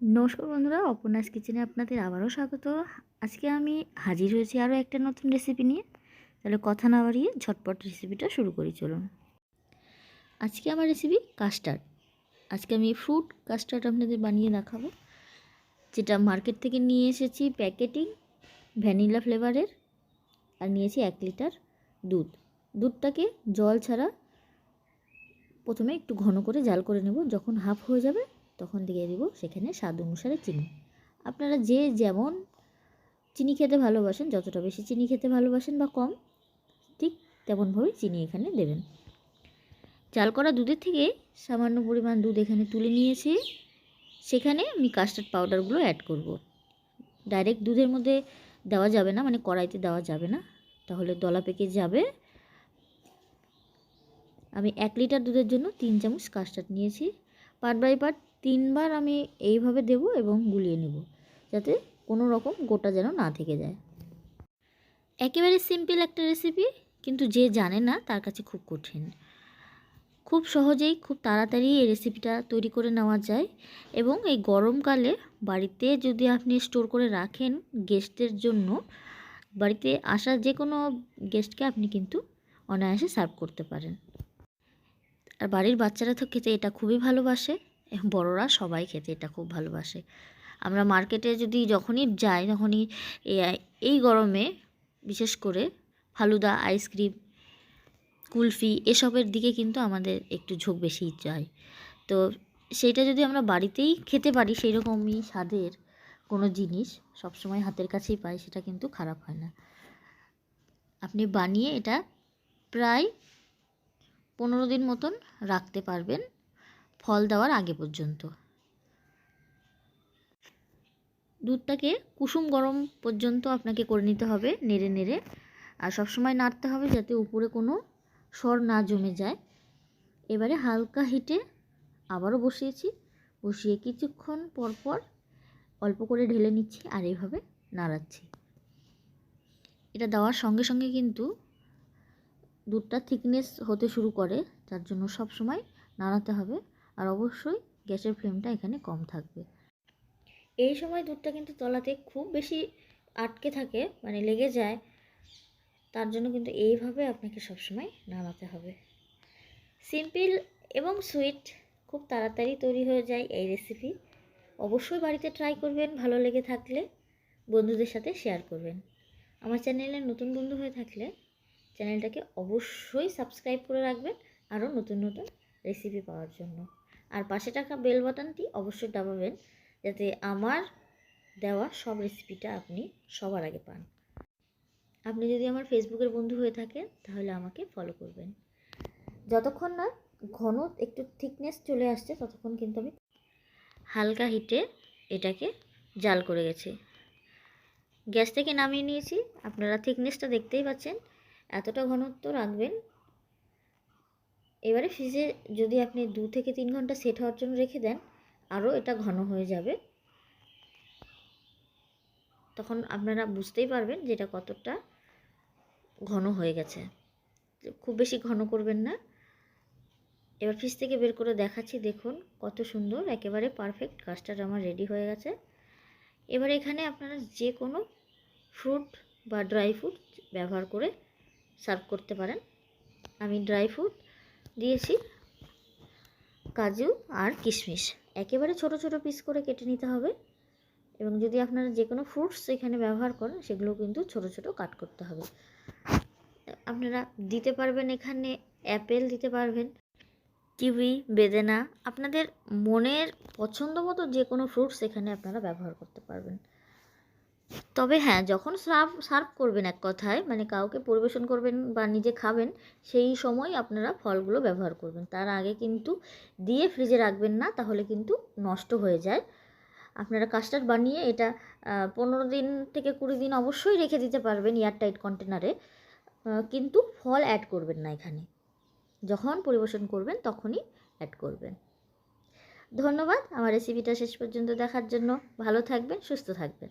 নমস্কার বন্ধুরা অপর্ণাস কিচেনে আপনাদের আবারও স্বাগত। আজকে আমি হাজির হয়েছি আরও একটা নতুন রেসিপি নিয়ে। তাহলে কথা না বাড়িয়ে ঝটপট রেসিপিটা শুরু করি, চলুন। আজকে আমার রেসিপি কাস্টার্ড আজকে আমি ফ্রুট কাস্টার্ড আপনাদের বানিয়ে দেখাবো। যেটা মার্কেট থেকে নিয়ে এসেছি প্যাকেটিং ভ্যানিলা ফ্লেভারের আর নিয়েছি এক লিটার দুধ। দুধটাকে জল ছাড়া প্রথমে একটু ঘন করে জাল করে নেব, যখন হাফ হয়ে যাবে তখন দিয়ে দিব সেখানে স্বাদ অনুসারে চিনি। আপনারা যে যেমন চিনি খেতে ভালোবাসেন, যতটা বেশি চিনি খেতে ভালোবাসেন বা কম, ঠিক তেমনভাবে চিনি এখানে দেবেন। চাল করা দুধের থেকে সামান্য পরিমাণ দুধ এখানে তুলে নিয়েছি। সেখানে আমি কাস্টার্ড পাউডারগুলো অ্যাড করব। ডাইরেক্ট দুধের মধ্যে দেওয়া যাবে না মানে কড়াইতে দেওয়া যাবে না। তাহলে দলা পেকে যাবে। আমি এক লিটার দুধের জন্য তিন চামচ কাস্টার্ড নিয়েছি। পার্ট বাই পার্ট তিনবার আমি এইভাবে দেব এবং গুলিয়ে নেব, যাতে কোনো রকম গোটা যেন না থেকে যায়। একেবারে সিম্পল একটা রেসিপি কিন্তু যে জানে না তার কাছে খুব কঠিন। খুব সহজেই খুব তাড়াতাড়ি এই রেসিপিটা তৈরি করে নেওয়া যায় এবং এই গরমকালে বাড়িতে যদি আপনি স্টোর করে রাখেন গেস্টের জন্য, বাড়িতে আসা যে কোনো গেস্টকে আপনি কিন্তু অনায়াসে সার্ভ করতে পারেন। আর বাড়ির বাচ্চারা তো খেতে এটা খুবই ভালোবাসে। বড়রা সবাই খেতে এটা খুব ভালোবাসে। আমরা মার্কেটে যদি যখনই যাই, তখনই এই গরমে বিশেষ করে ফালুদা, আইসক্রিম, কুলফি এসবের দিকে কিন্তু আমাদের একটু ঝোঁক বেশি যায়। তো সেইটা যদি আমরা বাড়িতেই খেতে পারি সেই রকমই স্বাদের কোনো জিনিস সবসময় হাতের কাছেই পাই, সেটা কিন্তু খারাপ হয় না। আপনি বানিয়ে এটা প্রায় পনেরো দিন মতন রাখতে পারবেন। ফল দেওয়ার আগে পর্যন্ত। দুধটাকে কুসুম গরম পর্যন্ত আপনাকে করে নিতে হবে নেড়ে নেড়ে। আর সবসময় নাড়তে হবে যাতে উপরে কোনো সর না জমে যায়। এবারে হালকা হিটে আবারও বসিয়েছি। বসিয়ে কিছুক্ষণ পর পর অল্প করে ঢেলে নিচ্ছি আর এইভাবে নাড়াচ্ছি। এটা দেওয়ার সঙ্গে সঙ্গে কিন্তু দুধটা থিকনেস হতে শুরু করে, যার জন্য সব সময় নাড়াতে হবে। আর অবশ্যই গ্যাসের ফ্লেমটা এখানে কম থাকবে। এই সময় দুধটা কিন্তু তলাতে খুব বেশি আটকে থাকে মানে লেগে যায়, তার জন্য কিন্তু এইভাবে আপনাকে সবসময় নামাতে হবে। সিম্পল এবং সুইট খুব তাড়াতাড়ি তৈরি হয়ে যায় এই রেসিপি অবশ্যই বাড়িতে ট্রাই করবেন, ভালো লেগে থাকলে বন্ধুদের সাথে শেয়ার করবেন। আমার চ্যানেলে নতুন বন্ধু হয়ে থাকলে চ্যানেলটাকে অবশ্যই সাবস্ক্রাইব করে রাখবেন আরও নতুন নতুন রেসিপি পাওয়ার জন্য। আর পাশে থাকা বেল বাটনটি অবশ্যই দাবাবেন যাতে আমার দেওয়া সব রেসিপিটা আপনি সবার আগে পান। আপনি যদি আমার ফেসবুকের বন্ধু হয়ে থাকেন, তাহলে আমাকে ফলো করবেন। যতক্ষণ না ঘন একটু থিকনেস চলে আসছে, ততক্ষণ কিন্তু আমি হালকা হিটে এটাকে জাল করে গেছি। গ্যাস থেকে নামিয়ে নিয়েছি। আপনারা থিকনেসটা দেখতেই পাচ্ছেন। এতটা ঘনত্ব রাখবেন এবারে ফ্রিজে যদি আপনি দু থেকে তিন ঘণ্টা সেট হওয়ার জন্য রেখে দেন আরও এটা ঘন হয়ে যাবে। তখন আপনারা বুঝতেই পারবেন যে এটা কতটা ঘন হয়ে গেছে। খুব বেশি ঘন করবেন না। এবার ফ্রিজ থেকে বের করে দেখাচ্ছি, দেখুন কত সুন্দর, একেবারে পারফেক্ট কাস্টার্ড আমার রেডি হয়ে গেছে। এবার এখানে আপনারা যে কোনো ফ্রুট বা ড্রাই ফ্রুট ব্যবহার করে সার্ভ করতে পারেন। আমি ড্রাই ফ্রুট দিয়েছি। কাজু আর কিশমিশ। একেবারে ছোট ছোট পিস করে কেটে নিতে হবে এবং যদি আপনারা যে কোনো ফ্রুটস এখানে ব্যবহার করেন, সেগুলো কিন্তু ছোট ছোট কাট করতে হবে। আপনারা দিতে পারবেন এখানে অ্যাপেল দিতে পারবেন কিউই বেদেনা। আপনাদের মনের পছন্দ মতো যে কোনো ফ্রুটস এখানে আপনারা ব্যবহার করতে পারবেন। তবে হ্যাঁ যখন সার্ভ সার্ভ করবেন এক কথায় মানে কাউকে পরিবেশন করবেন বা নিজে খাবেন, সেই সময় আপনারা ফলগুলো ব্যবহার করবেন। তার আগে কিন্তু দিয়ে ফ্রিজে রাখবেন না, তাহলে কিন্তু নষ্ট হয়ে যায়। আপনারা কাস্টার্ড বানিয়ে এটা পনেরো দিন থেকে কুড়ি দিন অবশ্যই রেখে দিতে পারবেন এয়ারটাইট কন্টেনারে। কিন্তু ফল অ্যাড করবেন না এখানে। যখন পরিবেশন করবেন, তখনই অ্যাড করবেন। ধন্যবাদ। আমার রেসিপিটা শেষ পর্যন্ত দেখার জন্য। ভালো থাকবেন, সুস্থ থাকবেন।